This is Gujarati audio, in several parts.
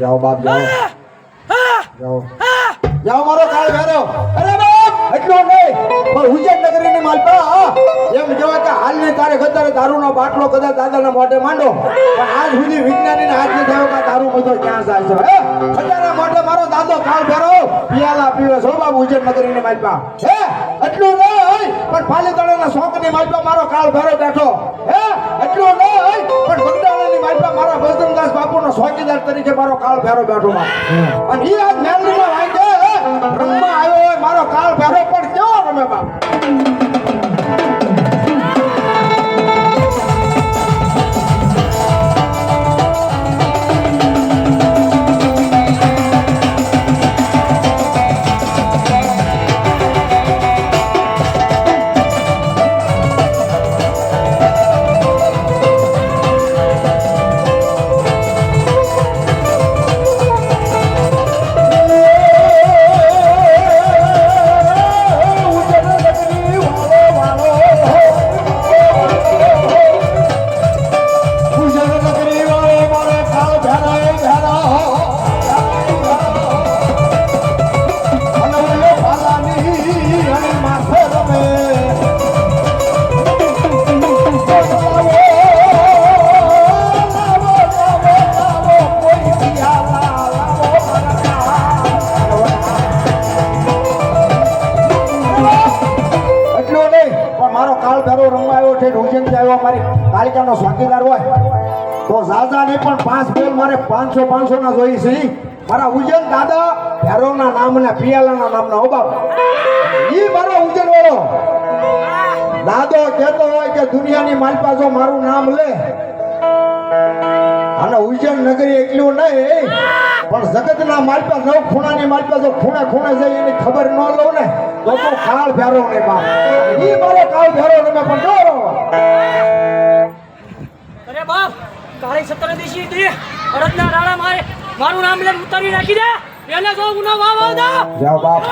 જાઓ બાપ? જાઓ જાઓ. જાઓ. મારો કાળ ભેરો. અરે બાપ એટલો નહીં. પણ ઉજ્જૈન નગરીની માલપા હા. એમ જોવા કે હાલની તારે દારૂ નો બાટલો કદાચ દાદાના મોઢે માંડો. પણ આજ સુધી વિજ્ઞાનીને હાથ નથી આવ્યો કે દારૂ બધો ક્યાં જાય છે. હે? ખજાના મોઢે મારો દાદો કાળ ભેરો. પિયાલા પીવે છો બાપ ઉજ્જૈન નગરીની માલપા. હે? એટલું નહીં પણ પાલીતાણાના શોકની માલપા મારો કાળ ભેરો બેઠો. હે? એટલું નહીં પણ માલપા મારા બજરંગદાસ બાપુનો ચોકીદાર તરીકે મારો કાળ ભેરો બેઠો બાપ અને એ આજ મેલડીમાં વાંચે રમવા આવ્યો હોય મારો કાળ ભેરો પણ કેવો રમે બાપ? મારી કાલિકાનો હોય, તો ઝાઝા નહીં પણ પાંચ બોલ મારે પાંચસો પાંચસો ના જોઈ છે. મારા ઉજન દાદા ભેરોના નામના, પિયાલાના નામના બાપ ઈ મારો ઉજન વાળો દાદો કહેતો હોય કે દુનિયાની માલપા જો મારું નામ લે, અને ઉજ્જૈન નગરી એટલું નહીં, પણ જગતના માલપા નવ ખૂણાની માલપા જો ખૂણે ખૂણે જઈ એની ખબર ન લઉં ને, તો કાળ ભેરો ને બાપ ઈ મારો કાળ ભેરો ને મેં પણ જોરો અરે બાપ કાળી સત્તર દેશી હતી અડદના રાણા મારે મારું નામ લે ઉતારી નાખી દે. એને જો ગુનો વાવ આવ દો જાઓ બાપ.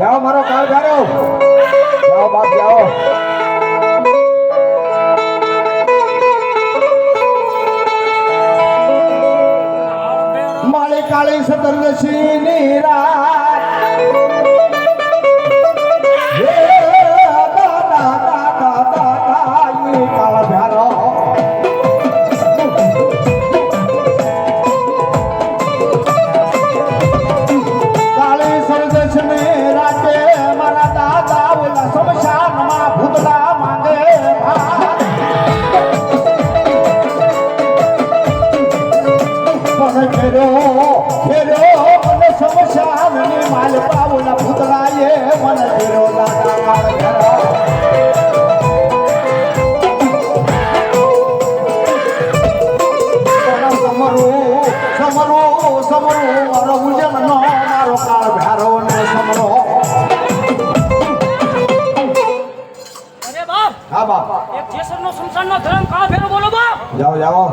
જાઓ મારો કાળ ધારો જાઓ બાપ જાઓ. માળી કાળી સતરદશી ની રાત જેસરનો સંસારનો ધર્મ કાળ ફેરો બોલો બા જાઓ જાઓ.